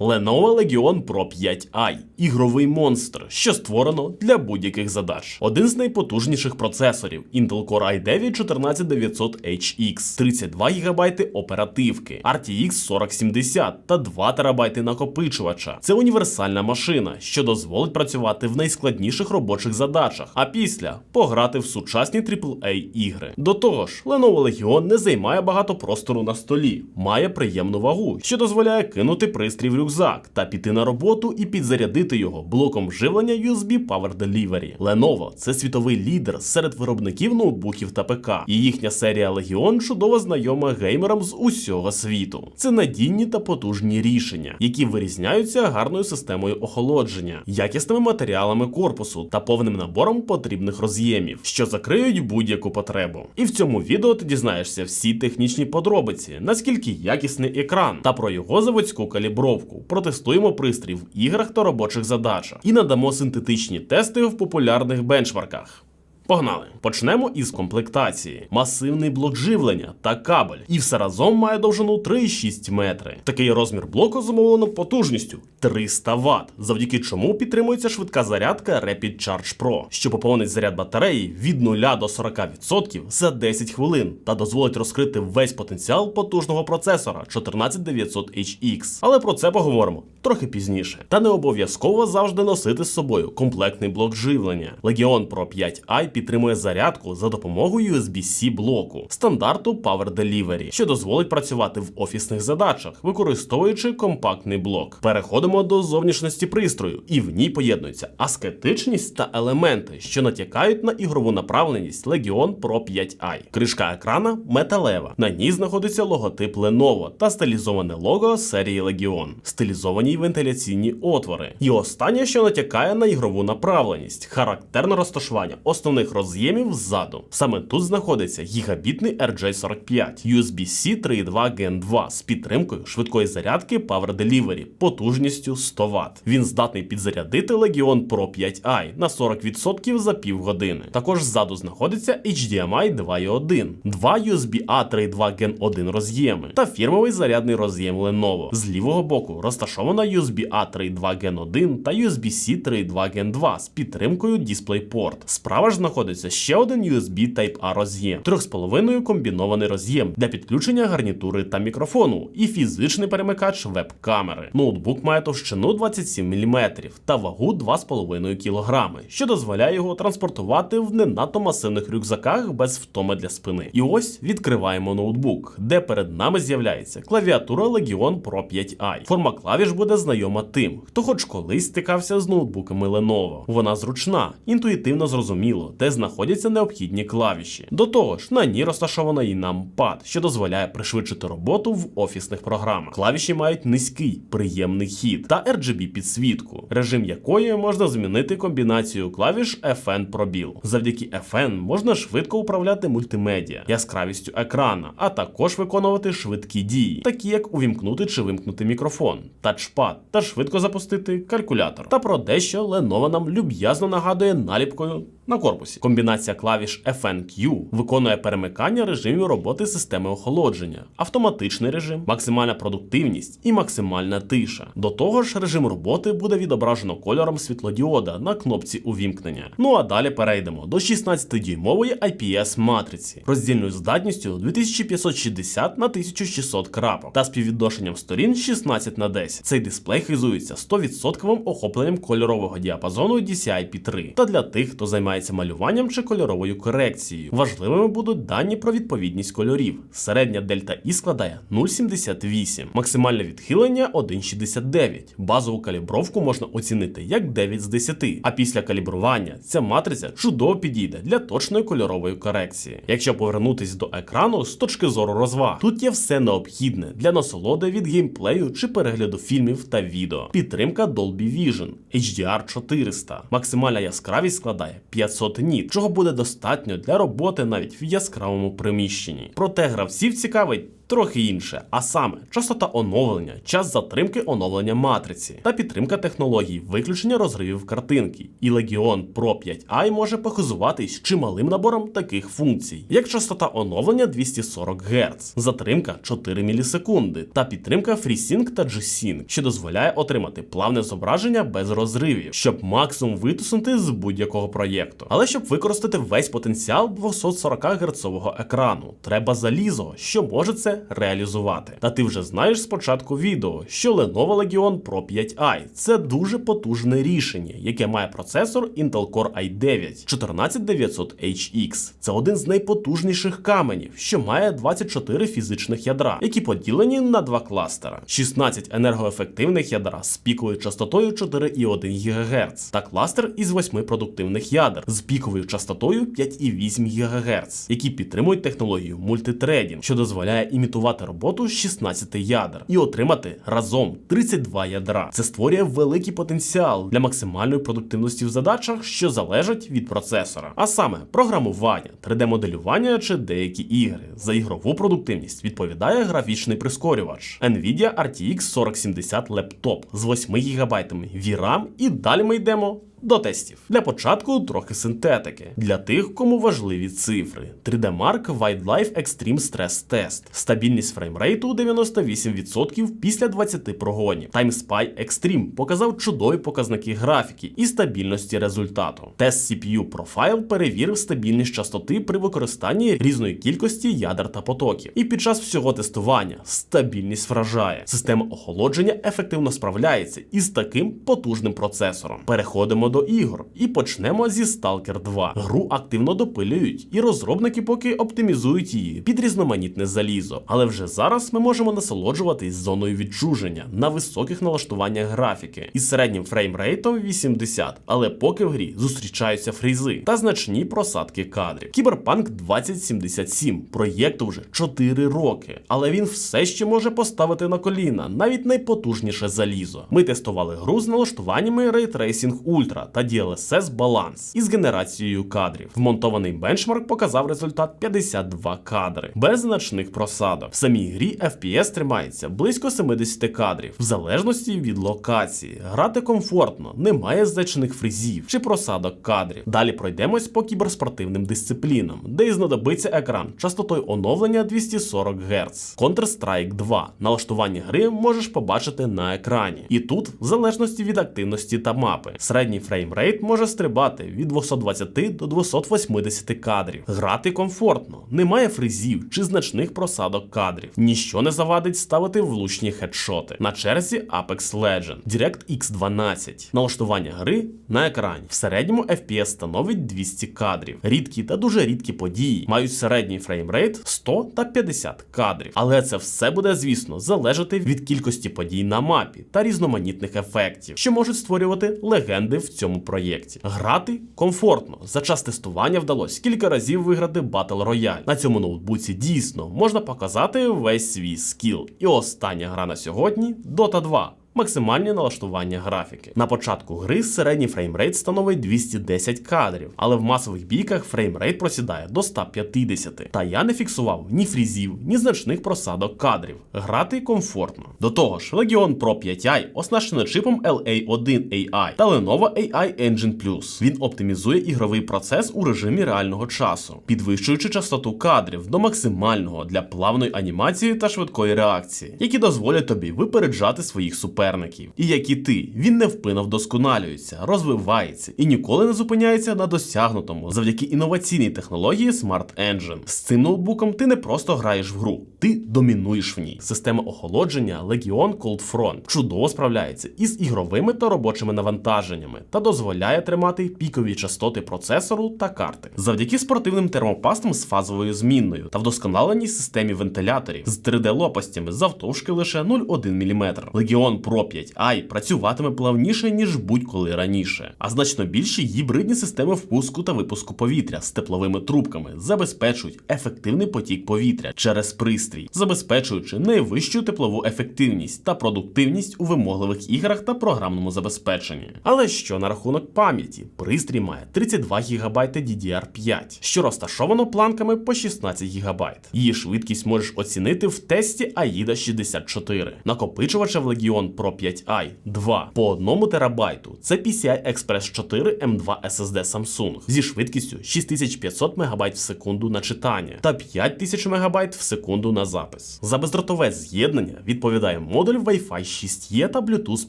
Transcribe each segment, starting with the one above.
Lenovo Legion Pro 5i ігровий монстр, що створено для будь-яких задач. Один з найпотужніших процесорів Intel Core i9 14900HX, 32 ГБ оперативки, RTX 4070 та 2 ТБ накопичувача. Це універсальна машина, що дозволить працювати в найскладніших робочих задачах, а після пограти в сучасні AAA ігри. До того ж, Lenovo Legion не займає багато простору на столі, має приємну вагу, що дозволяє кинути пристрій в рюкзак та піти на роботу і підзарядити його блоком живлення USB Power Delivery. Lenovo – це світовий лідер серед виробників ноутбуків та ПК, і їхня серія Legion чудово знайома геймерам з усього світу. Це надійні та потужні рішення, які вирізняються гарною системою охолодження, якісними матеріалами корпусу та повним набором потрібних роз'ємів, що закриють будь-яку потребу. І в цьому відео ти дізнаєшся всі технічні подробиці, наскільки якісний екран та про його заводську калібровку. Протестуємо пристрій в іграх та робочих задачах і надамо синтетичні тести в популярних бенчмарках. Погнали! Почнемо із комплектації: масивний блок живлення та кабель. І все разом має довжину 3,6 метри. Такий розмір блоку зумовлено потужністю 300 Вт, завдяки чому підтримується швидка зарядка Rapid Charge Pro, що поповнить заряд батареї від 0 до 40% за 10 хвилин та дозволить розкрити весь потенціал потужного процесора 14900HX. Але про це поговоримо трохи пізніше. Та не обов'язково завжди носити з собою комплектний блок живлення. Legion Pro 5i підтримує зарядку за допомогою USB-C блоку стандарту Power Delivery, що дозволить працювати в офісних задачах, використовуючи компактний блок. Переходимо до зовнішності пристрою, і в ній поєднуються аскетичність та елементи, що натякають на ігрову направленість Legion Pro 5i. Кришка екрана металева. На ній знаходиться логотип Lenovo та стилізоване лого серії Legion, стилізовані вентиляційні отвори. І останнє, що натякає на ігрову направленість, характерне розташування основних роз'ємів ззаду. Саме тут знаходиться гігабітний RJ45, USB-C 3.2 Gen 2 з підтримкою швидкої зарядки Power Delivery потужністю 100 Вт. Він здатний підзарядити Legion Pro 5i на 40% за півгодини. Також ззаду знаходиться HDMI 2.1, два USB-A 3.2 Gen 1 роз'єми та фірмовий зарядний роз'єм Lenovo. З лівого боку розташована USB-A 3.2 Gen 1 та USB-C 3.2 Gen 2 з підтримкою DisplayPort. Справа ж знаходиться ще один USB Type-A роз'єм, 3,5 комбінований роз'єм для підключення гарнітури та мікрофону і фізичний перемикач веб-камери. Ноутбук має товщину 27 мм та вагу 2,5 кг, що дозволяє його транспортувати в не надто масивних рюкзаках без втоми для спини. І ось відкриваємо ноутбук, де перед нами з'являється клавіатура Legion Pro 5i. Форма клавіш буде знайома тим, хто хоч колись стикався з ноутбуками Lenovo. Вона зручна, інтуїтивно зрозуміло, де знаходяться необхідні клавіші. До того ж, на ній розташовано і нампад, що дозволяє пришвидшити роботу в офісних програмах. Клавіші мають низький, приємний хід та RGB підсвітку, режим якої можна змінити комбінацією клавіш FN пробіл. Завдяки FN можна швидко управляти мультимедіа, яскравістю екрана, а також виконувати швидкі дії, такі як увімкнути чи вимкнути мікрофон, тачпад та швидко запустити калькулятор. Та про дещо Lenovo нам люб'язно нагадує наліпкою на корпусі. Комбінація клавіш FNQ виконує перемикання режимів роботи системи охолодження, автоматичний режим, максимальна продуктивність і максимальна тиша. До того ж, режим роботи буде відображено кольором світлодіода на кнопці увімкнення. Ну а далі перейдемо до 16-дюймової IPS матриці, роздільною здатністю 2560 на 1600 крапок та співвідношенням сторін 16 на 10. Цей дисплей хизується 100% охопленням кольорового діапазону DCI-P3 та для тих, хто займається малюванням чи кольоровою корекцією. Важливими будуть дані про відповідність кольорів. Середня дельта І складає 0,78, максимальне відхилення 1,69. Базову калібровку можна оцінити як 9 з 10. А після калібрування ця матриця чудово підійде для точної кольорової корекції. Якщо повернутись до екрану з точки зору розваг, тут є все необхідне для насолоди від геймплею чи перегляду фільмів та відео. Підтримка Dolby Vision, HDR 400, максимальна яскравість складає 500 ніт, чого буде достатньо для роботи навіть в яскравому приміщенні. Проте гравців цікавить трохи інше, а саме частота оновлення, час затримки оновлення матриці та підтримка технологій виключення розривів картинки. І Legion Pro 5i може похизуватись чималим набором таких функцій, як частота оновлення 240 Гц, затримка 4 мілісекунди та підтримка FreeSync та G-Sync, що дозволяє отримати плавне зображення без розривів, щоб максимум витиснути з будь-якого проєкту. Але щоб використати весь потенціал 240 Гц екрану, треба залізо, що може це реалізувати. Та ти вже знаєш з початку відео, що Lenovo Legion Pro 5i це дуже потужне рішення, яке має процесор Intel Core i9 14900HX. Це один з найпотужніших каменів, що має 24 фізичних ядра, які поділені на два кластера: 16 енергоефективних ядра з піковою частотою 4,1 ГГц та кластер із 8 продуктивних ядер з піковою частотою 5,8 ГГц, які підтримують технологію мультитрейдінг, що дозволяє імітувати роботу 16 ядер і отримати разом 32 ядра. Це створює великий потенціал для максимальної продуктивності в задачах, що залежать від процесора, а саме програмування, 3D-моделювання чи деякі ігри. За ігрову продуктивність відповідає графічний прискорювач Nvidia RTX 4070 Laptop з 8 ГБ VRAM і далі ми йдемо до тестів. Для початку трохи синтетики. Для тих, кому важливі цифри. 3D Mark Wildlife Extreme Stress Test. Стабільність фреймрейту 98% після 20 прогонів. TimeSpy Extreme показав чудові показники графіки і стабільності результату. Тест CPU Profile перевірив стабільність частоти при використанні різної кількості ядер та потоків. І під час всього тестування стабільність вражає. Система охолодження ефективно справляється із таким потужним процесором. Переходимо до ігор і почнемо зі Stalker 2. Гру активно допилюють, і розробники поки оптимізують її під різноманітне залізо. Але вже зараз ми можемо насолоджуватись зоною відчуження на високих налаштуваннях графіки із середнім фреймрейтом 80, але поки в грі зустрічаються фрізи та значні просадки кадрів. Кіберпанк 2077 проєкту вже 4 роки, але він все ще може поставити на коліна навіть найпотужніше залізо. Ми тестували гру з налаштуваннями Ray Tracing Ultra та DLSS Balance із генерацією кадрів. Вмонтований бенчмарк показав результат 52 кадри, без значних просадок. В самій грі FPS тримається близько 70 кадрів, в залежності від локації. Грати комфортно, немає значних фрізів чи просадок кадрів. Далі пройдемось по кіберспортивним дисциплінам, де і знадобиться екран частотою оновлення 240 Гц. Counter-Strike 2. Налаштування гри можеш побачити на екрані. І тут, в залежності від активності та мапи, середній фреймрейт може стрибати від 220 до 280 кадрів. Грати комфортно, немає фризів чи значних просадок кадрів. Ніщо не завадить ставити влучні хедшоти. На черзі Apex Legend, DirectX 12. Налаштування гри на екрані. В середньому FPS становить 200 кадрів. Рідкі та дуже рідкі події мають середній фреймрейт 100 та 50 кадрів. Але це все буде, звісно, залежати від кількості подій на мапі та різноманітних ефектів, що можуть створювати легенди в цьому проєкті. Грати комфортно. За час тестування вдалося кілька разів виграти Battle Royale. На цьому ноутбуці дійсно можна показати весь свій скіл. І остання гра на сьогодні Dota 2. Максимальні налаштування графіки. На початку гри середній фреймрейт становить 210 кадрів, але в масових бійках фреймрейт просідає до 150. Та я не фіксував ні фрізів, ні значних просадок кадрів. Грати комфортно. До того ж, Legion Pro 5i оснащено чипом LA1AI та Lenovo AI Engine Plus. Він оптимізує ігровий процес у режимі реального часу, підвищуючи частоту кадрів до максимального для плавної анімації та швидкої реакції, які дозволять тобі випереджати своїх суперників суперників, і як і ти, він невпинно вдосконалюється, розвивається і ніколи не зупиняється на досягнутому завдяки інноваційній технології Smart Engine. З цим ноутбуком ти не просто граєш в гру, ти домінуєш в ній. Система охолодження Legion Cold Front чудово справляється із ігровими та робочими навантаженнями та дозволяє тримати пікові частоти процесору та карти. Завдяки спортивним термопастам з фазовою змінною та вдосконаленій системі вентиляторів з 3D лопастями завтовшки лише 0,1 мм. Legion Pro 5i працюватиме плавніше, ніж будь-коли раніше, а значно більші гібридні системи впуску та випуску повітря з тепловими трубками забезпечують ефективний потік повітря через пристрій, забезпечуючи найвищу теплову ефективність та продуктивність у вимогливих іграх та програмному забезпеченні. Але що на рахунок пам'яті? Пристрій має 32 ГБ DDR5, що розташовано планками по 16 ГБ. Її швидкість можеш оцінити в тесті AIDA 64. Накопичувача в Legion Pro 5i 2 по 1 терабайту. Це PCI Express 4 M2 SSD Samsung зі швидкістю 6500 МБ в секунду на читання та 5000 МБ в секунду на запис. За бездротове з'єднання відповідає модуль Wi-Fi 6E та Bluetooth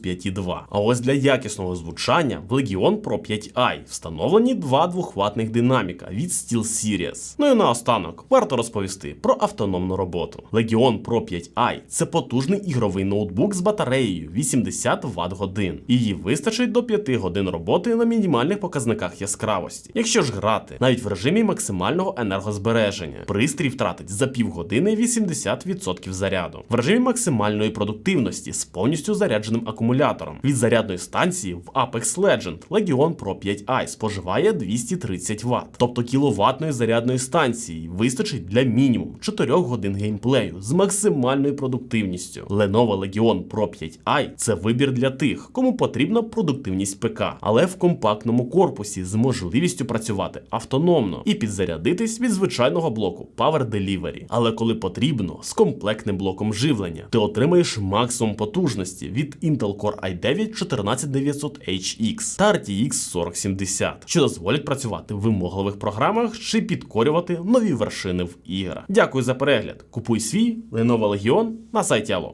5.2. А ось для якісного звучання в Legion Pro 5i встановлені два двохватних динаміка від SteelSeries. Ну і наостанок варто розповісти про автономну роботу. Legion Pro 5i це потужний ігровий ноутбук з батареєю 80 Вт годин. Її вистачить до 5 годин роботи на мінімальних показниках яскравості. Якщо ж грати навіть в режимі максимального енергозбереження, пристрій втратить за півгодини 80% заряду. В режимі максимальної продуктивності з повністю зарядженим акумулятором. Від зарядної станції в Apex Legend Legion Pro 5i споживає 230 Вт. Тобто кіловатної зарядної станції вистачить для мінімум 4 годин геймплею з максимальною продуктивністю. Lenovo Legion Pro 5i це вибір для тих, кому потрібна продуктивність ПК, але в компактному корпусі з можливістю працювати автономно і підзарядитись від звичайного блоку Power Delivery. Але коли потрібно, з комплектним блоком живлення, ти отримаєш максимум потужності від Intel Core i9 14900HX та RTX 4070, що дозволять працювати в вимогливих програмах чи підкорювати нові вершини в іграх. Дякую за перегляд. Купуй свій Lenovo Legion на сайті Allo.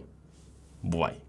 Бувай!